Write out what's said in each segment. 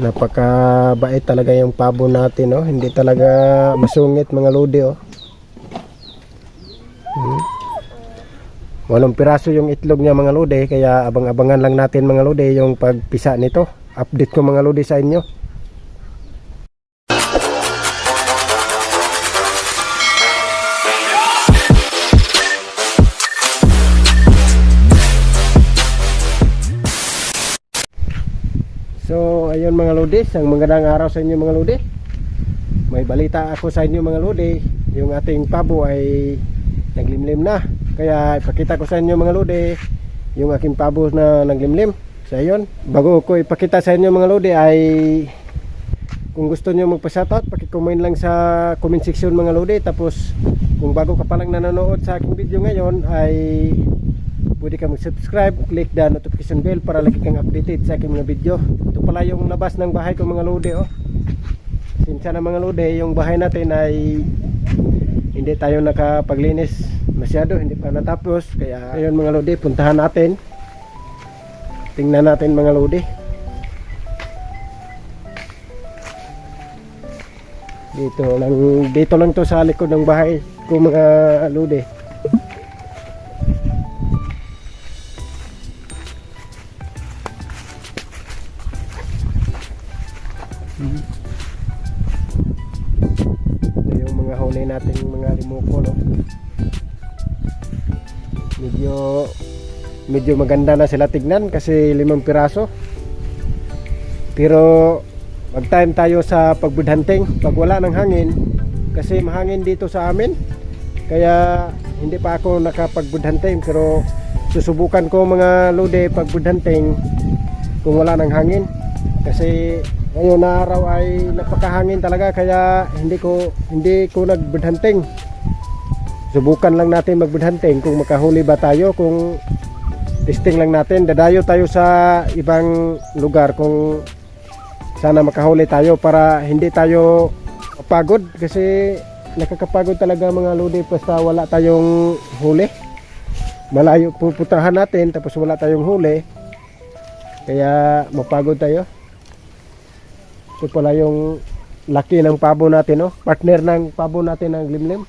Napakabait talaga yung pabo natin, no? Hindi talaga masungit mga lodi, oh. Hmm. Walong piraso yung itlog niya mga lodi, kaya abang-abangan lang natin mga lodi yung pagpisa nito. Update ko mga lodi sa inyo. So, ayun mga lodi, ang magandang araw sa inyo mga lodi. May balita ako sa inyo mga lodi, yung ating pabo ay naglimlim na. Kaya ipakita ko sa inyo mga lodi, yung aking pabo na naglimlim. So ayun, bago ko ipakita sa inyo mga lodi ay kung gusto nyo magpa-shoutout, paki-comment lang sa comment section mga lodi. Tapos kung bago ka pa lang nanonood sa aking video ngayon ay pwede ka mag-subscribe, click the notification bell para lagi kang updated sa aking mga video. Ito pala yung labas ng bahay ko mga lodi oh. Sinsa na mga lodi, yung bahay natin ay hindi tayo nakapaglinis masyado, hindi pa natapos. Kaya ayun mga lodi, puntahan natin. Tingnan natin mga lodi. Dito lang, dito lang to sa likod ng bahay ko mga Ito yung mga huli natin mga limuko no. Medyo medyo maganda na sila tignan kasi limang piraso. Pero mag time tayo sa pagbudhanting pag wala ng hangin kasi mahangin dito sa amin. Kaya hindi pa ako nakapagbudhanting pero susubukan ko mga lode pagbudhanting kung wala ng hangin kasi ngayon na araw ay napakahangin talaga kaya hindi ko hindi ko nagbudhanting subukan lang natin magbudhanting kung makahuli ba tayo kung testing lang natin. Dadayo tayo sa ibang lugar kung sana makahuli tayo para hindi tayo mapagod kasi nakakapagod talaga mga lodi basta wala tayong huli. Malayo pupuntahan natin tapos wala tayong huli. Kaya mapagod tayo ito pala yung laki ng pabo natin, no? Partner ng pabo natin ng limlim.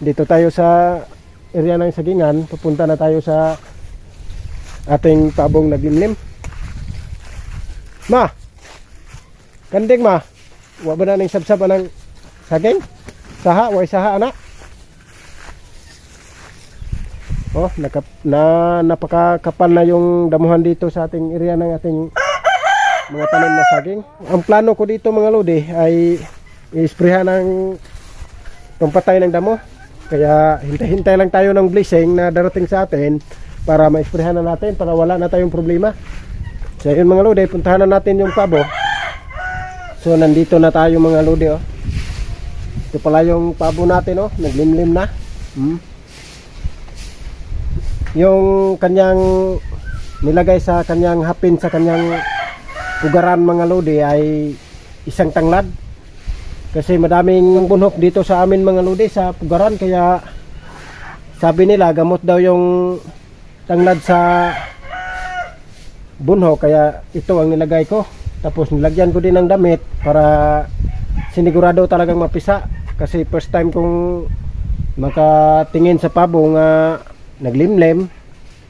Dito tayo sa area ng Sagingan. Pupunta na tayo sa ating pabong naglimlim. Ma! Kanding ma! Wa ba na ning sabsab ng saging? Saha? Way saha anak? Oh, naka, na napakakapal na yung damuhan dito sa ating area ng ating mga tanim na saging. Ang plano ko dito mga lodi ay i-sprayhan ng pampatay ng damo. Kaya hintay-hintay lang tayo ng blessing na darating sa atin para ma-sprayhan na natin para wala na tayong problema. So yun mga lodi, puntahan na natin yung pabo. So nandito na tayo mga lodi oh. Ito pala yung pabo natin oh, naglimlim na. Hmm. Yung kanyang nilagay sa kanyang hapin sa kanyang pugaran mga lodi ay isang tanglad. Kasi madaming bunhok dito sa amin mga lodi sa pugaran kaya sabi nila gamot daw yung tanglad sa bunhok. Kaya ito ang nilagay ko. Tapos nilagyan ko din ng damit para sinigurado talagang mapisa. Kasi first time kong makatingin sa pabo nga naglimlem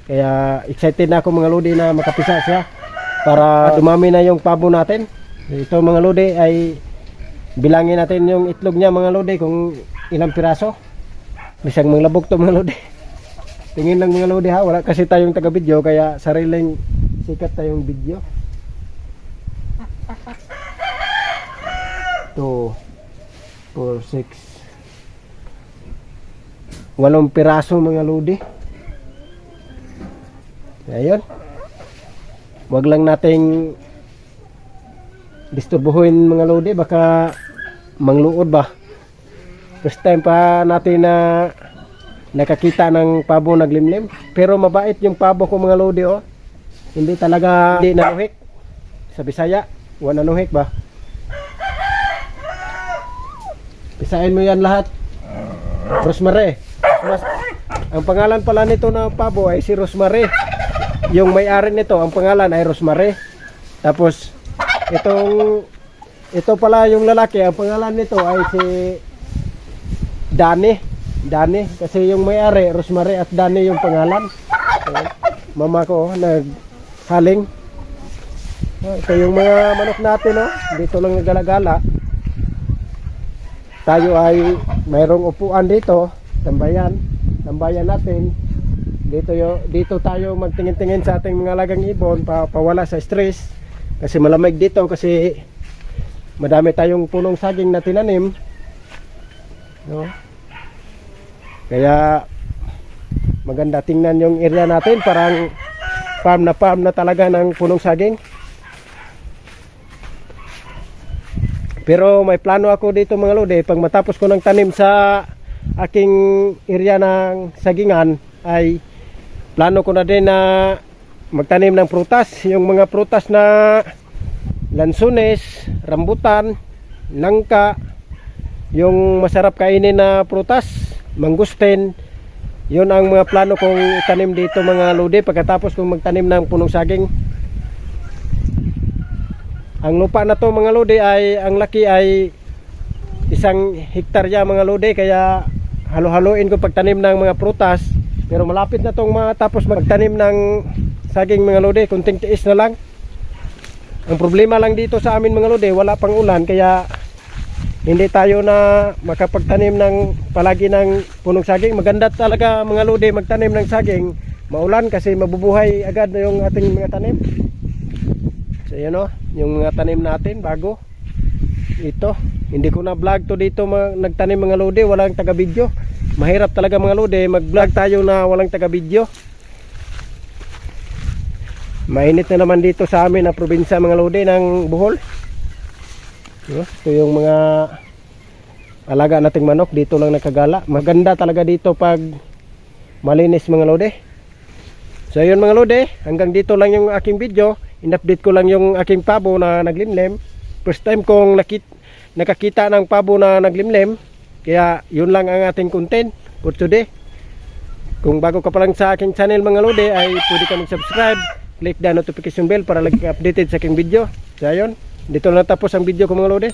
kaya excited na ako mga lodi na makapisa siya para dumami na yung pabo natin. Ito mga lodi ay bilangin natin yung itlog niya mga lodi kung ilang piraso. Bisang mga labog to mga lodi. Tingin lang mga lodi ha, wala kasi tayong taga video kaya sariling sikat tayong video. Two, four, six, walong piraso mga lodi. Ayun. Wag lang nating disturbuhin mga lodi baka mangluod ba. First time pa natin na nakakita ng pabo naglimlim. Pero mabait yung pabo ko mga lodi oh. Hindi talaga hindi nanuhik. Sa Bisaya, wala nanuhik ba? Pisain mo yan lahat. Rosemary. Mas, ang pangalan pala nito na pabo ay si Rosemary. Yung may-ari nito, ang pangalan ay Rosemary. Tapos itong ito pala yung lalaki, ang pangalan nito ay si Dani. Dani kasi yung may-ari Rosemary at Dani yung pangalan. Ayan. Mama ko naghaling. Oh, Ito yung mga manok natin oh. Dito lang naggalagala. Tayo ay mayroong upuan dito, tambayan. Tambayan natin. Dito yo dito tayo magtingin-tingin sa ating mga lagang ibon pa pawala sa stress kasi malamig dito kasi madami tayong punong saging na tinanim. No? Kaya maganda tingnan yung area natin parang farm na farm na talaga ng punong saging. Pero may plano ako dito mga lode pag matapos ko ng tanim sa aking area ng sagingan ay plano ko na din na magtanim ng prutas. Yung mga prutas na lansunes, rambutan, nangka yung masarap kainin na prutas mangustin yun ang mga plano kong itanim dito mga lode pagkatapos kong magtanim ng punong saging ang lupa na to mga lode ay ang laki ay isang hektarya mga lode kaya halo-haloin ko pagtanim ng mga prutas pero malapit na tong matapos magtanim ng saging mga lode. Kunting tiis na lang. Ang problema lang dito sa amin mga lode wala pang ulan kaya hindi tayo na makapagtanim ng palagi ng punong saging. Maganda talaga mga lode magtanim ng saging. Maulan kasi mabubuhay agad yung ating mga tanim. So yun o yung mga tanim natin bago. Ito hindi ko na vlog to dito mga, nagtanim mga lode. Walang taga video mahirap talaga mga lode. Mag vlog tayo na walang taga video mainit na naman dito sa amin na probinsya mga lode ng Bohol. Diba? ito yung mga alaga nating manok. Dito lang nakagala. Maganda talaga dito pag malinis mga lode. So yun mga lode. Hanggang dito lang yung aking video. In-update ko lang yung aking pabo na naglimlem first time kong nakit nakakita ng pabo na naglimlem kaya yun lang ang ating content for today. Kung bago ka pa lang sa aking channel mga lode ay pwede ka mag-subscribe. Click the notification bell para lagi updated sa aking video. So ayun. Dito na tapos ang video ko mga lode